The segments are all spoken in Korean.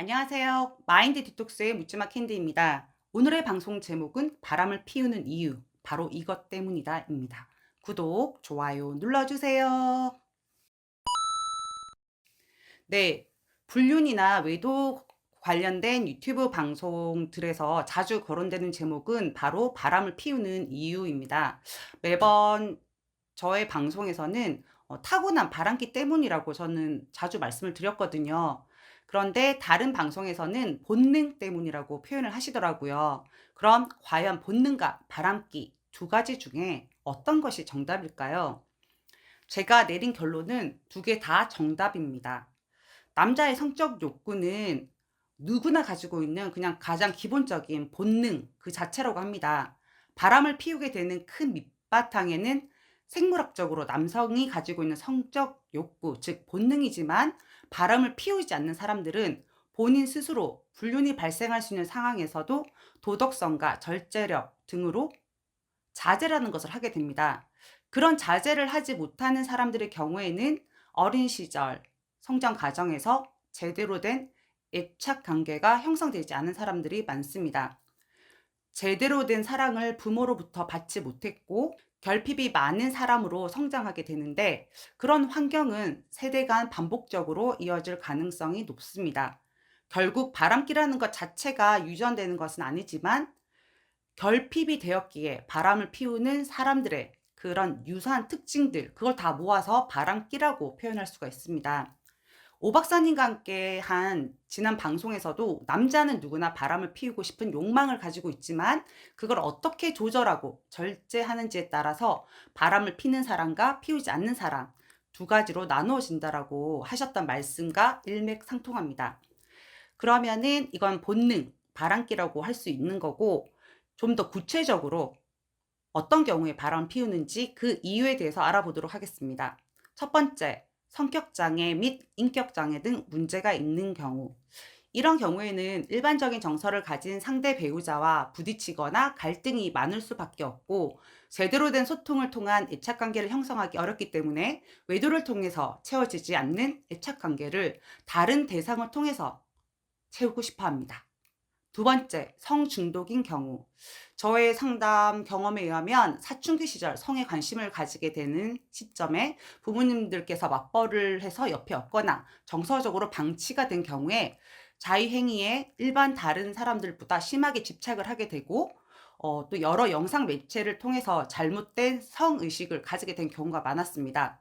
안녕하세요. 마인드 디톡스의 묻지마 캔디입니다. 오늘의 방송 제목은 바람을 피우는 이유, 바로 이것 때문이다 입니다. 구독, 좋아요 눌러주세요. 네, 불륜이나 외도 관련된 유튜브 방송들에서 자주 거론되는 제목은 바로 바람을 피우는 이유입니다. 매번 저의 방송에서는 어, 타고난 바람기 때문이라고 저는 자주 말씀을 드렸거든요. 그런데 다른 방송에서는 본능 때문이라고 표현을 하시더라고요. 그럼 과연 본능과 바람기 두 가지 중에 어떤 것이 정답일까요? 제가 내린 결론은 두 개 다 정답입니다. 남자의 성적 욕구는 누구나 가지고 있는 그냥 가장 기본적인 본능 그 자체라고 합니다. 바람을 피우게 되는 큰 밑바탕에는 생물학적으로 남성이 가지고 있는 성적 욕구, 즉 본능이지만 바람을 피우지 않는 사람들은 본인 스스로 불륜이 발생할 수 있는 상황에서도 도덕성과 절제력 등으로 자제라는 것을 하게 됩니다. 그런 자제를 하지 못하는 사람들의 경우에는 어린 시절 성장 과정에서 제대로 된 애착 관계가 형성되지 않은 사람들이 많습니다. 제대로 된 사랑을 부모로부터 받지 못했고 결핍이 많은 사람으로 성장하게 되는데 그런 환경은 세대 간 반복적으로 이어질 가능성이 높습니다. 결국 바람기라는 것 자체가 유전되는 것은 아니지만 결핍이 되었기에 바람을 피우는 사람들의 그런 유사한 특징들, 그걸 다 모아서 바람기라고 표현할 수가 있습니다. 오 박사님과 함께 한 지난 방송에서도 남자는 누구나 바람을 피우고 싶은 욕망을 가지고 있지만 그걸 어떻게 조절하고 절제하는지에 따라서 바람을 피는 사람과 피우지 않는 사람 두 가지로 나누어진다라고 하셨던 말씀과 일맥상통합니다. 그러면은 이건 본능, 바람기라고 할 수 있는 거고 좀 더 구체적으로 어떤 경우에 바람 피우는지 그 이유에 대해서 알아보도록 하겠습니다. 첫 번째, 성격 장애 및 인격 장애 등 문제가 있는 경우. 이런 경우에는 일반적인 정서를 가진 상대 배우자와 부딪히거나 갈등이 많을 수밖에 없고 제대로 된 소통을 통한 애착 관계를 형성하기 어렵기 때문에 외도를 통해서 채워지지 않는 애착 관계를 다른 대상을 통해서 채우고 싶어 합니다. 두 번째, 성중독인 경우. 저의 상담 경험에 의하면 사춘기 시절 성에 관심을 가지게 되는 시점에 부모님들께서 맞벌을 해서 옆에 없거나 정서적으로 방치가 된 경우에 자의행위에 일반 다른 사람들보다 심하게 집착을 하게 되고 어, 또 여러 영상 매체를 통해서 잘못된 성의식을 가지게 된 경우가 많았습니다.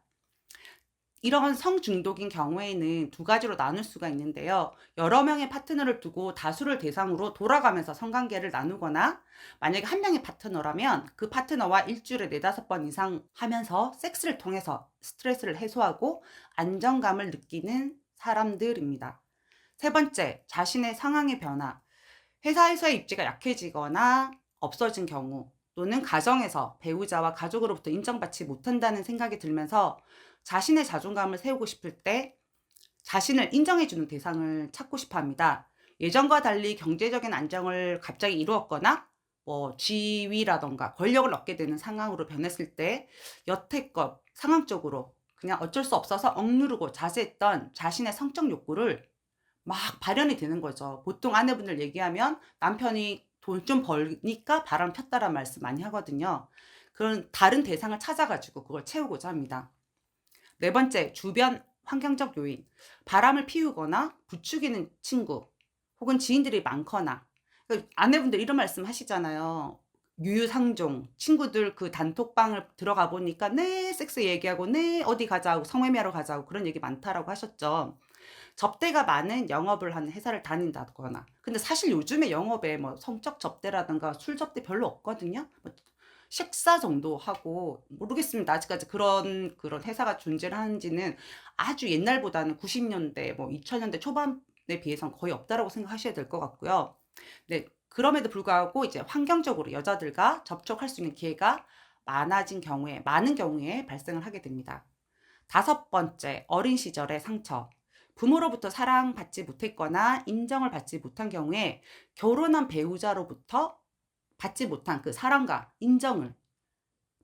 이런 성중독인 경우에는 두 가지로 나눌 수가 있는데요. 여러 명의 파트너를 두고 다수를 대상으로 돌아가면서 성관계를 나누거나 만약에 한 명의 파트너라면 그 파트너와 일주일에 네다섯 번 이상 하면서 섹스를 통해서 스트레스를 해소하고 안정감을 느끼는 사람들입니다. 세 번째, 자신의 상황의 변화. 회사에서의 입지가 약해지거나 없어진 경우 또는 가정에서 배우자와 가족으로부터 인정받지 못한다는 생각이 들면서 자신의 자존감을 세우고 싶을 때 자신을 인정해주는 대상을 찾고 싶어 합니다. 예전과 달리 경제적인 안정을 갑자기 이루었거나 뭐 지위라던가 권력을 얻게 되는 상황으로 변했을 때 여태껏 상황적으로 그냥 어쩔 수 없어서 억누르고 자제했던 자신의 성적 욕구를 막 발현이 되는 거죠. 보통 아내분들 얘기하면 남편이 돈 좀 벌니까 바람 폈다란 말씀 많이 하거든요. 그런 다른 대상을 찾아가지고 그걸 채우고자 합니다. 네 번째, 주변 환경적 요인. 바람을 피우거나 부추기는 친구 혹은 지인들이 많거나 그 아내분들 이런 말씀 하시잖아요. 유유상종 친구들 그 단톡방을 들어가 보니까 네 섹스 얘기하고 네 어디 가자고 성매매하러 가자고 그런 얘기 많다라고 하셨죠. 접대가 많은 영업을 하는 회사를 다닌다거나 근데 사실 요즘에 영업에 뭐 성적 접대라든가 술 접대 별로 없거든요. 뭐 식사 정도 하고 모르겠습니다. 아직까지 그런 그런 회사가 존재를 하는지는 아주 옛날보다는 90년대 뭐 2000년대 초반에 비해서는 거의 없다라고 생각하셔야 될 것 같고요. 네. 그럼에도 불구하고 이제 환경적으로 여자들과 접촉할 수 있는 기회가 많아진 경우에 많은 경우에 발생을 하게 됩니다. 다섯 번째, 어린 시절의 상처. 부모로부터 사랑받지 못했거나 인정을 받지 못한 경우에 결혼한 배우자로부터 받지 못한 그 사랑과 인정을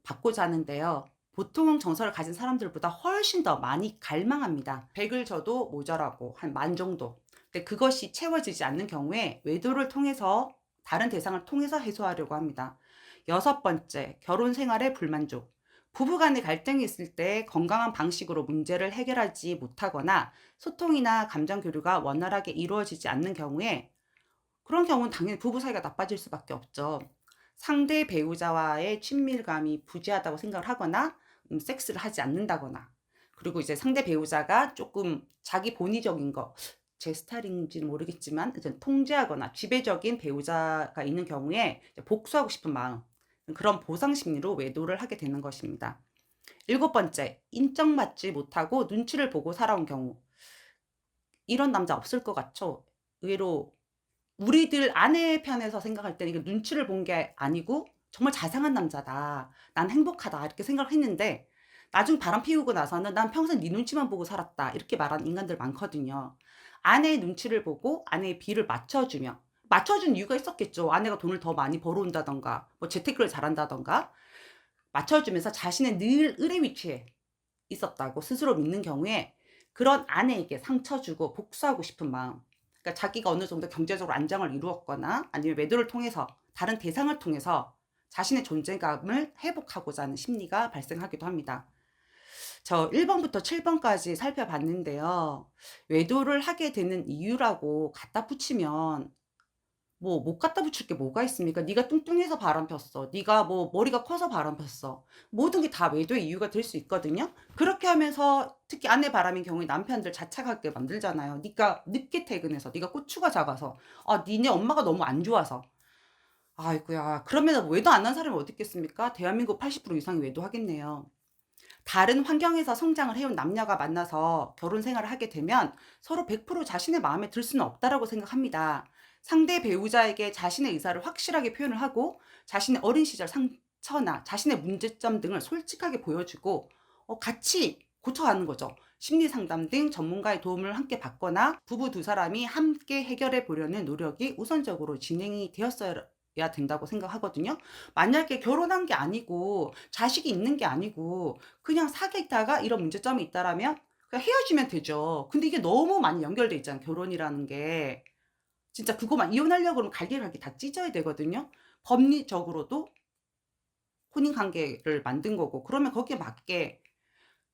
받고자 하는데요. 보통 정서를 가진 사람들보다 훨씬 더 많이 갈망합니다. 100을 줘도 모자라고 한 만 정도. 근데 그것이 채워지지 않는 경우에 외도를 통해서 다른 대상을 통해서 해소하려고 합니다. 여섯 번째, 결혼 생활의 불만족. 부부 간의 갈등이 있을 때 건강한 방식으로 문제를 해결하지 못하거나 소통이나 감정 교류가 원활하게 이루어지지 않는 경우에 그런 경우는 당연히 부부 사이가 나빠질 수밖에 없죠. 상대 배우자와의 친밀감이 부재하다고 생각을 하거나 음, 섹스를 하지 않는다거나 그리고 이제 상대 배우자가 조금 자기 본의적인 거 제 스타일인지는 모르겠지만 이제 통제하거나 지배적인 배우자가 있는 경우에 복수하고 싶은 마음 그런 보상 심리로 외도를 하게 되는 것입니다. 일곱 번째, 인정받지 못하고 눈치를 보고 살아온 경우. 이런 남자 없을 것 같죠? 의외로 우리들 아내 편에서 생각할 때는 이게 눈치를 본 게 아니고 정말 자상한 남자다. 난 행복하다. 이렇게 생각을 했는데 나중 바람 피우고 나서는 난 평생 네 눈치만 보고 살았다. 이렇게 말하는 인간들 많거든요. 아내의 눈치를 보고 아내의 비를 맞춰주며 맞춰준 이유가 있었겠죠. 아내가 돈을 더 많이 벌어온다던가 뭐 재테크를 잘한다던가 맞춰주면서 자신의 늘 을의 위치에 있었다고 스스로 믿는 경우에 그런 아내에게 상처 주고 복수하고 싶은 마음 그러니까 자기가 어느 정도 경제적으로 안정을 이루었거나 아니면 외도를 통해서 다른 대상을 통해서 자신의 존재감을 회복하고자 하는 심리가 발생하기도 합니다. 저 1번부터 7번까지 살펴봤는데요. 외도를 하게 되는 이유라고 갖다 붙이면 뭐 못 갖다 붙일 게 뭐가 있습니까? 네가 뚱뚱해서 바람 폈어. 네가 뭐 머리가 커서 바람 폈어. 모든 게 다 외도의 이유가 될 수 있거든요. 그렇게 하면서 특히 아내 바람인 경우에 남편들 자책하게 만들잖아요. 네가 늦게 퇴근해서, 네가 고추가 작아서, 아 니네 엄마가 너무 안 좋아서. 아이고야. 그러면 외도 안 한 사람이 어디 있겠습니까? 대한민국 80% 이상이 외도하겠네요. 다른 환경에서 성장을 해온 남녀가 만나서 결혼 생활을 하게 되면 서로 100% 자신의 마음에 들 수는 없다라고 생각합니다. 상대 배우자에게 자신의 의사를 확실하게 표현을 하고 자신의 어린 시절 상처나 자신의 문제점 등을 솔직하게 보여주고 어, 같이 고쳐가는 거죠. 심리 상담 등 전문가의 도움을 함께 받거나 부부 두 사람이 함께 해결해 보려는 노력이 우선적으로 진행이 되었어야 된다고 생각하거든요. 만약에 결혼한 게 아니고 자식이 있는 게 아니고 그냥 사귀어 있다가 이런 문제점이 있다라면 그냥 헤어지면 되죠. 근데 이게 너무 많이 연결돼 있잖아요. 결혼이라는 게. 진짜 그거만 이혼하려고 그러면 갈기갈기 다 찢어야 되거든요. 법리적으로도 혼인 관계를 만든 거고 그러면 거기에 맞게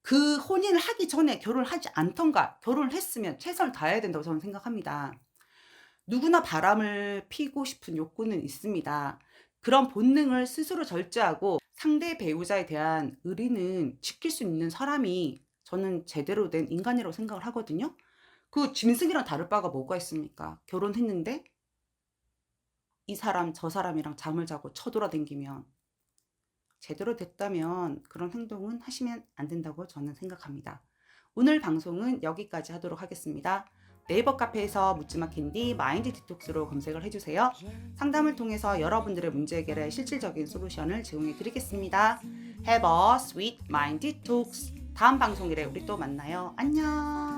그 혼인을 하기 전에 결혼을 하지 않던가 결혼을 했으면 최선을 다해야 된다고 저는 생각합니다. 누구나 바람을 피고 싶은 욕구는 있습니다. 그런 본능을 스스로 절제하고 상대 배우자에 대한 의리는 지킬 수 있는 사람이 저는 제대로 된 인간이라고 생각을 하거든요. 그 짐승이랑 다를 바가 뭐가 있습니까? 결혼했는데 이 사람 저 사람이랑 잠을 자고 쳐돌아댕기면 제대로 됐다면 그런 행동은 하시면 안 된다고 저는 생각합니다. 오늘 방송은 여기까지 하도록 하겠습니다. 네이버 카페에서 묻지마 캔디 마인드 디톡스로 검색을 해주세요. 상담을 통해서 여러분들의 문제 해결에 실질적인 솔루션을 제공해 드리겠습니다. Have a sweet mind detox. 다음 방송일에 우리 또 만나요. 안녕.